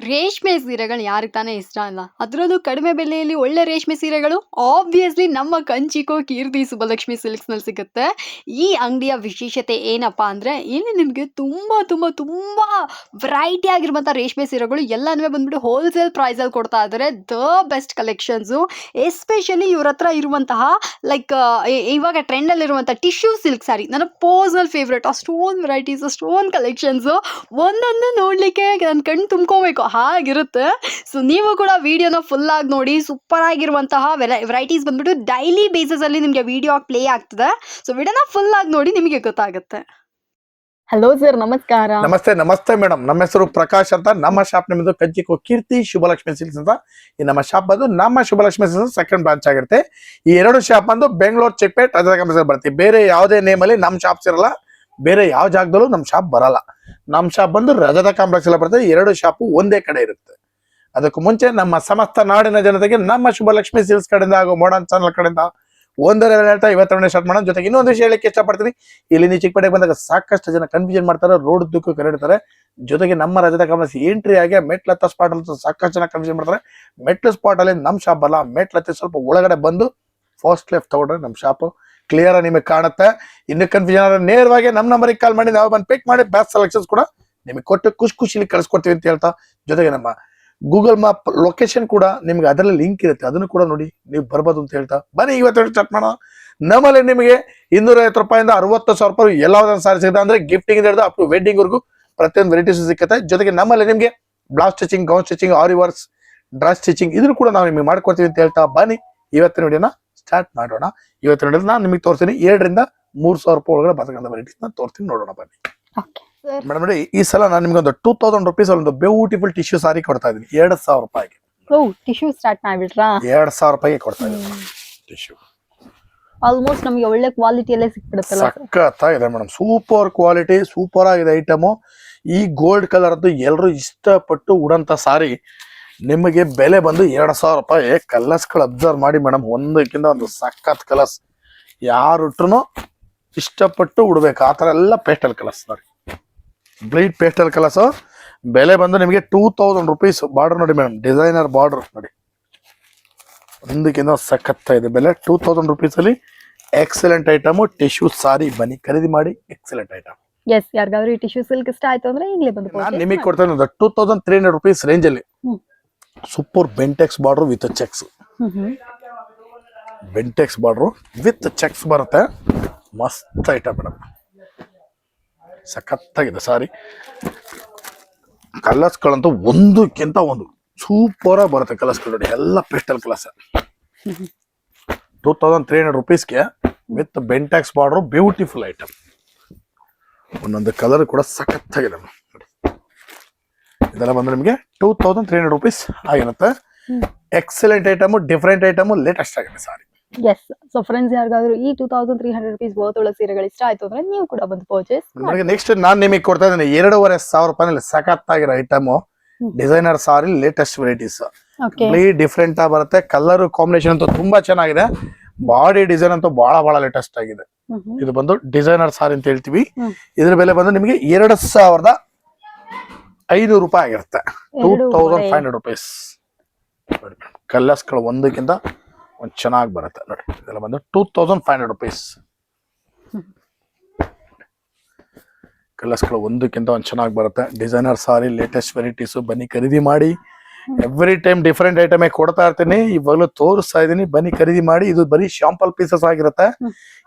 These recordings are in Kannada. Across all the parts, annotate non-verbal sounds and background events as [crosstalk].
ರೇಷ್ಮೆ ಸೀರೆಗಳು ಯಾರಿಗೆ ತಾನೇ ಇಷ್ಟ ಅಲ್ಲ ಅದರಲ್ಲೂ ಕಡಿಮೆ ಬೆಲೆಯಲ್ಲಿ ಒಳ್ಳೆ ರೇಷ್ಮೆ ಸೀರೆಗಳು ಆಬ್ವಿಯಸ್ಲಿ ನಮ್ಮ ಕಂಚಿಕೋ ಕೀರ್ತಿ ಸುಬ್ಬಲಕ್ಷ್ಮಿ ಸಿಲ್ಕ್ಸ್ನಲ್ಲಿ ಸಿಗುತ್ತೆ. ಈ ಅಂಗಡಿಯ ವಿಶೇಷತೆ ಏನಪ್ಪ ಅಂದರೆ ಇಲ್ಲಿ ನಿಮಗೆ ತುಂಬ ತುಂಬ ತುಂಬ ವೆರೈಟಿ ಆಗಿರುವಂಥ ರೇಷ್ಮೆ ಸೀರೆಗಳು ಎಲ್ಲನೂ ಬಂದ್ಬಿಟ್ಟು ಹೋಲ್ಸೇಲ್ ಪ್ರೈಸಲ್ಲಿ ಕೊಡ್ತಾ ಇದ್ದಾರೆ ದ ಬೆಸ್ಟ್ ಕಲೆಕ್ಷನ್ಸು ಎಸ್ಪೆಷಲಿ ಇವ್ರ ಹತ್ರ ಇರುವಂತಹ ಲೈಕ್ ಇವಾಗ ಟ್ರೆಂಡಲ್ಲಿರುವಂಥ ಟಿಶ್ಯೂ ಸಿಲ್ಕ್ ಸ್ಯಾರಿ ನನ್ನ ಪರ್ಸ್ನಲ್ ಫೇವ್ರೆಟ್ ಅಷ್ಟೊಂದು ವೆರೈಟೀಸ್ ಅಷ್ಟೊಂದು ಕಲೆಕ್ಷನ್ಸು ಒಂದೊಂದು ನೋಡಲಿಕ್ಕೆ ನನ್ನ ಕಣ್ಣು ತುಂಬ್ಕೋಬೇಕು. ಹಾಗಿರುತ್ತೆ. ಸೊ ನೀವು ಕೂಡ ವಿಡಿಯೋನ ಫುಲ್ ಆಗಿ ನೋಡಿ ಸೂಪರ್ ಆಗಿರುವಂತಹ ವೆರೈಟೀಸ್ ಬಂದ್ಬಿಟ್ಟು ಡೈಲಿ ಬೇಸಿಸಲ್ಲಿ ನಿಮಗೆ ವಿಡಿಯೋ ಪ್ಲೇ ಆಗ್ತದೆ. ಸೊ ವಿಡಿಯೋನ ಫುಲ್ ಆಗಿ ನೋಡಿ ನಿಮಗೆ ಗೊತ್ತಾಗುತ್ತೆ. ಹಲೋ ಸರ್ ನಮಸ್ಕಾರ. ನಮಸ್ತೆ ನಮಸ್ತೆ ಮೇಡಮ್ ನಮ್ಮ ಹೆಸರು ಪ್ರಕಾಶ್ ಅಂತ. ನಮ್ಮ ಶಾಪ್ ನಿಮ್ಮದು ಕಂಚಿಕೋ ಕೀರ್ತಿ ಶುಭಲಕ್ಷ್ಮಿ ಸಿಲ್ಸ್ ಅಂತ. ಈ ನಮ್ಮ ಶಾಪ್ ಬಂದು ನಮ್ಮ ಶುಭಲಕ್ಷ್ಮಿ ಸಿಲ್ಸ್ ಸೆಕೆಂಡ್ ಬ್ರಾಂಚ್ ಆಗಿರುತ್ತೆ. ಈ ಎರಡು ಶಾಪ್ ಬಂದು ಬೆಂಗಳೂರು ಚಿಪ್ಪೇಟ್ ಅದ್ರ ಬರ್ತೀವಿ ಬೇರೆ ಯಾವುದೇ ನೇಮ್ ಅಲ್ಲಿ ನಮ್ಮ ಶಾಪ್ಸ್ ಇರಲ್ಲ. ಬೇರೆ ಯಾವ ಜಾಗದಲ್ಲೂ ನಮ್ಮ ಶಾಪ್ ಬರಲ್ಲ. ನಮ್ಮ ಶಾಪ್ ಬಂದು ರಜತ ಕಾಂಪ್ಲೆಕ್ಸ್ ಎಲ್ಲ ಬರ್ತದೆ. ಎರಡು ಶಾಪು ಒಂದೇ ಕಡೆ ಇರುತ್ತೆ. ಅದಕ್ಕೂ ಮುಂಚೆ ನಮ್ಮ ಸಮಸ್ತ ನಾಡಿನ ಜನತೆಗೆ ನಮ್ಮ ಶುಭಲಕ್ಷ್ಮಿ ಸಿಲ್ಸ್ ಕಡೆಯಿಂದ ಹಾಗೂ ಮೋಡನ್ ಚಾನಲ್ ಕಡೆಯಿಂದ ಒಂದರ ಹೇಳ್ತಾ ಇವತ್ತೊಂದೇ ಸ್ಟಾರ್ಟ್ ಮಾಡೋಣ. ಜೊತೆಗೆ ಇನ್ನೊಂದು ವಿಷಯ ಹೇಳಕ್ಕೆ ಇಷ್ಟಪಡ್ತೀನಿ. ಇಲ್ಲಿ ಚಿಕ್ಕಪೇಟೆಗೆ ಬಂದಾಗ ಸಾಕಷ್ಟು ಜನ ಕನ್ಫ್ಯೂಷನ್ ಮಾಡ್ತಾರೆ ರೋಡ್ ದುಕ್ಕು ಕರೆಡ್ತಾರೆ. ಜೊತೆಗೆ ನಮ್ಮ ರಜತ ಕಾಂಪ್ಲೆಕ್ಸ್ ಎಂಟ್ರಿ ಆಗಿ ಮೆಟ್ಲತ್ತ ಸ್ಪಾಟ್ ಅಲ್ಲಿ ಸಾಕಷ್ಟು ಜನ ಕನ್ಫ್ಯೂಷನ್ ಮಾಡ್ತಾರೆ. ಮೆಟ್ಲು ಸ್ಪಾಟ್ ಅಲ್ಲಿ ನಮ್ಮ ಶಾಪ್ ಅಲ್ಲ ಮೆಟ್ಲತ್ತಿ ಸ್ವಲ್ಪ ಒಳಗಡೆ ಬಂದು ಫಸ್ಟ್ ಲೆಫ್ಟ್ ತಗೊಂಡ್ರೆ ನಮ್ಮ ಶಾಪ್ ಕ್ಲಿಯರ್ ನಿಮಗೆ ಕಾಣುತ್ತೆ. ಇನ್ನು ಕನ್ಫ್ಯೂಷನ್ ಆದ್ರೆ ನೇರವಾಗಿ ನಮ್ಮ ನಂಬರಿಗೆ ಕಾಲ್ ಮಾಡಿ, ನಾವು ಬಂದು ಪಿಕ್ ಮಾಡಿ ಬ್ಯಾಸ್ ಸೆಲೆಕ್ಷನ್ಸ್ ಕೂಡ ನಿಮಗೆ ಕೊಟ್ಟು ಖುಷಿ ಖುಷಿಲಿ ಕಳಿಸ್ಕೊಡ್ತೀವಿ ಅಂತ ಹೇಳ್ತಾ ಜೊತೆಗೆ ನಮ್ಮ ಗೂಗಲ್ ಮ್ಯಾಪ್ ಲೊಕೇಶನ್ ಕೂಡ ನಿಮ್ಗೆ ಅದರಲ್ಲಿ ಲಿಂಕ್ ಇರುತ್ತೆ. ಅದನ್ನು ಕೂಡ ನೋಡಿ ನೀವು ಬರ್ಬೋದು ಅಂತ ಹೇಳ್ತಾ. ಬನ್ನಿ ಇವತ್ತು ಸ್ಟಾರ್ಟ್ ಮಾಡೋಣ. ನಮ್ಮಲ್ಲಿ ನಿಮಗೆ ಇನ್ನೂರ ಐವತ್ತು ರೂಪಾಯಿಂದ ಅರವತ್ತು ಸಾವಿರ ರೂಪಾಯಿ ಎಲ್ಲಾವ್ದನ್ನ ಸಾರಿ ಸಿಗುತ್ತೆ ಅಂದ್ರೆ ಗಿಫ್ಟಿಂಗ್ ಹಿಡಿದು ಅಪ್ ಟು ವೆಡ್ಡಿಂಗ್ ವರ್ಗು ಪ್ರತಿಯೊಂದು ವೆರೈಟೀಸ್ ಸಿಕ್ಕತ್ತೆ ಜೊತೆಗೆ ನಮ್ಮಲ್ಲಿ ನಿಮಗೆ blouse stitching gown stitching aari works dress stitching ಇದನ್ನು ಕೂಡ ನಾವು ನಿಮಗೆ ಮಾಡ್ಕೊಡ್ತೀವಿ ಅಂತ ಹೇಳ್ತಾ ಬನ್ನಿ ಇವತ್ತಿನ ವಿಡಿಯೋನ. ಸ್ಟಾರ್ಟ್ ಮಾಡೋಣ. ಇವತ್ತು ವಿಡಿಯೋ ನಾನು ನಿಮಗೆ ತೋರಿಸ್ತೀನಿ. ಎರಡರಿಂದ ಮೂರು ಸಾವಿರ ರೂಪಾಯಿ ಒಳಗಡೆ ಬರ್ತಕ್ಕಂಥ ವೆರೈಟೀಸ್ ನಾನು ತೋರಿಸ್ತೀನಿ. ನೋಡೋಣ ಬನ್ನಿ. ಮೇಡಮ್ ನೋಡಿ ಈ ಸಲ ನಾನು ನಿಮ್ಗೆ ಒಂದು ಟೂ ತೌಸಂಡ್ ರುಪೀಸ್ ಒಂದು ಬ್ಯೂಟಿಫುಲ್ ಟಿಶ್ಯೂ ಸಾರಿ ಕೊಡ್ತಾ ಇದೀನಿ ಎರಡ್ ಸಾವಿರ ರೂಪಾಯಿಗೆ. ಟಿಶ್ಯೂ ಸ್ಟಾರ್ಟ್ ಮಾಡ್ಬಿಟ್ರಾ? ಎರಡು ಸಾವಿರ ರೂಪಾಯಿಗೆ ಕೊಡ್ತಾ ಇದ್ದೀನಿ. ಟಿಶ್ಯೂ ಆಲ್ಮೋಸ್ಟ್ ನಮಗೆ ಒಳ್ಳೆ ಕ್ವಾಲಿಟಿಯಲ್ಲೇ ಸಿಕ್ಬಿಡುತ್ತಲ್ಲ ಸರ್. ಸಖತ್ತಾಗಿದೆ ಮೇಡಮ್. ಸೂಪರ್ ಕ್ವಾಲಿಟಿ ಸೂಪರ್ ಆಗಿದೆ ಐಟಮ್ ಈ ಗೋಲ್ಡ್ ಕಲರ್ ಅದು ಎಲ್ಲರೂ ಇಷ್ಟಪಟ್ಟು ಉಡಂತ ಸಾರಿ ನಿಮಗೆ ಬೆಲೆ ಬಂದು ಎರಡು ಸಾವಿರ ರೂಪಾಯಿ ಕಲರ್ಸ್ಗಳು ಅಬ್ಸರ್ವ್ ಮಾಡಿ ಮೇಡಮ್ ಒಂದಕ್ಕಿಂತ ಒಂದು ಸಖತ್ ಕಲರ್ಸ್. ಯಾರು ಇಷ್ಟಪಟ್ಟು ಉಡ್ಬೇಕು. ಆ ಥರ ಎಲ್ಲ ಪೇಸ್ಟಲ್ ಕಲರ್ಸ್ ನೋಡಿ. ಬ್ಲೈಟ್ ಪೇಸ್ಟಲ್ ಕಲರ್ಸ್ ಬೆಲೆ ಬಂದು ನಿಮಗೆ ಟೂ ತೌಸಂಡ್ ರುಪೀಸ್ ಬಾರ್ಡರ್ ನೋಡಿ ಮೇಡಮ್ ಡಿಸೈನರ್ ಬಾರ್ಡರ್ ನೋಡಿ. ಒಂದಕ್ಕಿಂತ ಸಖತ್ತ ಇದೆ ಬೆಲೆ. ಟೂ ತೌಸಂಡ್ ರುಪೀಸಲ್ಲಿ ಎಕ್ಸಲೆಂಟ್ ಐಟಮು ಟಿಶ್ಯೂ ಸಾರಿ ಬನ್ನಿ. ಖರೀದಿ ಮಾಡಿ ಎಕ್ಸಲೆಂಟ್ ಐಟಮ್ ಎಸ್ ಯಾರಿಗಾದ್ರೂ ಈ ಟಿಶ್ಯೂ ಸಿಲ್ಕ್ ಇಷ್ಟ ಆಯ್ತು ಅಂದ್ರೆ ಈಗಲೇ ಬಂದು ನಾನು ನಿಮಗೆ ಕೊಡ್ತಾ ಕೊಡ್ತೇನೆ. Two thousand three hundred rupees range ಅಲ್ಲಿ. ಹ್ಮ್. Super Bentex border with checks. Bentex border with checks ಬರುತ್ತೆ. ಮಸ್ತ್ ಐಟಮ್ ಮೇಡಮ್. ಸಖತ್ತಾಗಿದೆ ಸಾರಿ. ಕಲರ್ಸ್ಗಳಂತೂ ಒಂದಕ್ಕಿಂತ ಒಂದು ಸೂಪರಾಗಿ ಬರುತ್ತೆ ಕಲರ್ಸ್ಗಳು ನೋಡಿ. ಎಲ್ಲ pastel colours two thousand three hundred ರುಪೀಸ್ಗೆ with Bentex border beautiful item ಒಂದೊಂದು ಕಲರ್ ಕೂಡ ಸಖತ್ತಾಗಿದೆ ಇದೆಲ್ಲ ಬಂದ್ರೆ ನಿಮಗೆ two thousand three hundred rupees ಆಗಿರುತ್ತೆ. Excellent item different item latest ಆಗಿದೆ ಸಾರಿ ಎಸ್ ಸೊ ಫ್ರೆಂಡ್ಸ್ ಯಾರಿಗಾದ್ರೂ ಈ two thousand three hundred rupees ಒಳ ಸೀರೆಗಳು ಇಷ್ಟ ಆಯ್ತು ಅಂದ್ರೆ ನೀವು ಕೂಡ ಬಂದು ಪರ್ಚೇಸ್ ನನಗೆ ನೆಕ್ಸ್ಟ್ ನಾನು ನಿಮಗೆ ಕೊಡ್ತಾ ಇದ್ದೀನಿ ಎರಡೂವರೆ ಸಾವಿರ ರೂಪಾಯಿನಲ್ಲಿ ಸಖತ್ತಾಗಿರೋ item. Designer sari latest varieties different ಆಗಿ ಬರುತ್ತೆ. ಕಲರ್ ಕಾಂಬಿನೇಷನ್ ಅಂತೂ ತುಂಬಾ ಚೆನ್ನಾಗಿದೆ. ಬಾಡಿ ಡಿಸೈನ್ ಅಂತೂ ಬಹಳ ಬಹಳ ಲೇಟೆಸ್ಟ್ ಆಗಿದೆ. ಇದು ಬಂದು ಡಿಸೈನರ್ ಸಾರಿ ಅಂತ ಹೇಳ್ತೀವಿ. ಇದ್ರ ಬೆಲೆ ಬಂದು ನಿಮಗೆ ಎರಡು ಸಾವಿರದ ಐನೂರು ರೂಪಾಯಿ ಆಗಿರುತ್ತೆ. Two thousand five hundred rupees ಕಲ್ಲಸ್ಗಳು ಒಂದಕ್ಕಿಂತ ಒಂದು ಚೆನ್ನಾಗಿ ಬರುತ್ತೆ. ನೋಡಿ ಇದೆಲ್ಲ ಬಂದು two thousand five hundred rupees ಕಲರ್ಸ್ಗಳು ಒಂದಕ್ಕಿಂತ ಒಂದು ಚೆನ್ನಾಗಿ ಬರುತ್ತೆ. ಡಿಸೈನರ್ ಸಾರಿ ಲೇಟೆಸ್ಟ್ ವೆರೈಟೀಸು ಬನ್ನಿ ಖರೀದಿ ಮಾಡಿ. ಎವ್ರಿ ಟೈಮ್ ಡಿಫ್ರೆಂಟ್ ಐಟಮೇ ಕೊಡ್ತಾ ಇರ್ತೀನಿ. ಇವಾಗಲೂ ತೋರಿಸ್ತಾ ಇದ್ದೀನಿ. ಬನ್ನಿ ಖರೀದಿ ಮಾಡಿ. ಇದು ಬರೀ ಶಾಂಪಲ್ ಪೀಸಸ್ ಆಗಿರುತ್ತೆ.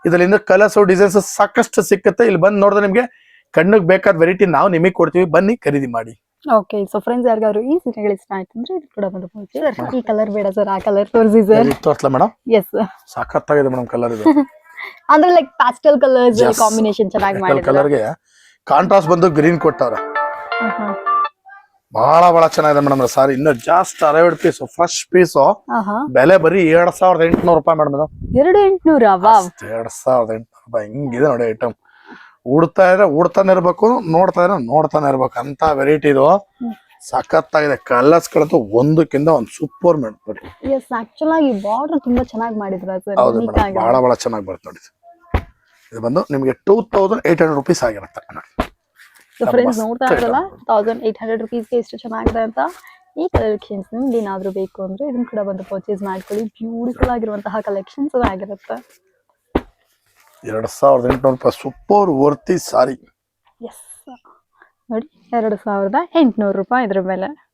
ಇದರಿಂದ ಕಲರ್ಸ್ ಡಿಸೈನ್ಸ್ ಸಾಕಷ್ಟು ಸಿಕ್ಕುತ್ತೆ. ಇಲ್ಲಿ ಬಂದು ನೋಡಿದ್ರೆ ನಿಮಗೆ ಕಣ್ಣಿಗೆ ಬೇಕಾದ ವೆರೈಟಿ ನಾವು ನಿಮಗೆ ಕೊಡ್ತೀವಿ. ಬನ್ನಿ ಖರೀದಿ ಮಾಡಿ. ಓಕೆ ಸೊ ಫ್ರೆಂಡ್ಸ್ ಯಾರಿಗಾದ್ರು ಈ ಸೀರೆಗಳು ಇಷ್ಟ ಆಯ್ತು ಅಂದ್ರೆ ಇದು ಕೂಡ ಬಂದು ಸರ್ ಈ ಕಲರ್ ಬೇಡ ಸರ್ ಆ ಕಲರ್ ತೋರಿಸಿ ಸರ್ ತೋರ್ಸ್ಲಾ ಮೇಡಮ್ ಎಸ್ ಸಾಕತ್ತಾಗಿದೆ ಮೇಡಮ್ ಕಲರ್ ಇದು. [laughs] ಅಂದ್ರೆ ಲೈಕ್ ಪ್ಯಾಸ್ಟಲ್ ಕಲರ್ಸ್. ಕಾಂಬಿನೇಷನ್ ಚೆನ್ನಾಗಿ ಮಾಡಿದ್ದಾರೆ ಕಲರ್ಗೆ ಕಾಂಟ್ರಾಸ್ಟ್ ಬಂದು ಗ್ರೀನ್ ಕೊಟ್ಟವ್ರೆ ಬಹಳ ಬಹಳ ಚೆನ್ನಾಗಿದೆ ಮೇಡಮ್ ಸಾರಿ. ಇನ್ನು ಜಾಸ್ಟ್ ಅರವತ್ತು ಪೀಸ್ ಫ್ರೆಶ್ ಪೀಸ್ ಬೆಲೆ ಬರೀ ಎರಡ್ ಸಾವಿರದ ಎಂಟುನೂರು ರೂಪಾಯಿ ಮೇಡಮ್ ಎರಡು ಎಂಟ್ನೂರ? ಎರಡ್ ಸಾವಿರದ ಎಂಟುನೂರು ರೂಪಾಯಿ. ಹಿಂಗಿದೆ ನೋಡಿ ಐಟಮ್ ಉಡ್ತಾ ಇದ್ರೆ ಉಡ್ತಾನೆ ಇರ್ಬೇಕು ನೋಡ್ತಾ ಇದ್ರೆ ನೋಡ್ತಾನೆ ಇರ್ಬೇಕು. ಅಂತ ವೆರೈಟಿ ಇದು. ಹ್ಮ್. ಸಖತ್ತಾಗಿದೆ. ಕಲರ್ಸ್ಗಳಂತೂ ಒಂದಕ್ಕಿಂತ ಒಂದು ಸೂಪರ್ ಮಾಡಿ ನೋಡಿ. ಎಸ್ ಆಕ್ಚುಲ್ ಆಗಿ ಬಾರ್ಡರ್ ತುಂಬಾ ಚೆನ್ನಾಗಿ ಮಾಡಿದ್ರೆ ಸರ್ ಹೌದು ಮೇಡಮ್ ಬಹಳ ಬಹಳ ಚೆನ್ನಾಗಿ ಬರುತ್ತೆ ನೋಡಿ. ಇದು ಬಂದು ನಿಮಗೆ two thousand eight hundred rupees ಆಗಿರುತ್ತೆ ನೋಡಿ ಫ್ರೆಂಡ್ಸ್ ನೋಡ್ತಾ ಇರಲ್ಲ ತೌಸಂಡ್ ಏಟ್ ಹಂಡ್ರೆಡ್ ರುಪೀಸ್ಗೆ ಎಷ್ಟು ಚೆನ್ನಾಗಿದೆ ಅಂತ. ಈ ಕಲೆಕ್ಷನ್ಸ್ ನಿಮ್ಗೆ ಏನಾದ್ರು ಬೇಕು ಅಂದ್ರೆ ಇದನ್ನ ಕೂಡ ಬಂದು ಪರ್ಚೇಸ್ ಮಾಡ್ಕೊಳ್ಳಿ. ಬ್ಯೂಟಿಫುಲ್ ಆಗಿರುವಂತಹ ಕಲೆಕ್ಷನ್ಸ್ ಆಗಿರುತ್ತೆ. ಎರಡ್ ಸಾವಿರದ ಎಂಟುನೂರು ರೂಪಾಯಿ ಸೂಪರ್ ವರ್ತಿ ಸಾರಿ. ಎಸ್ ನೋಡಿ, ಎರಡು ಸಾವಿರದ ಎಂಟುನೂರು ರೂಪಾಯಿ ಇದ್ರ ಮೇಲೆ.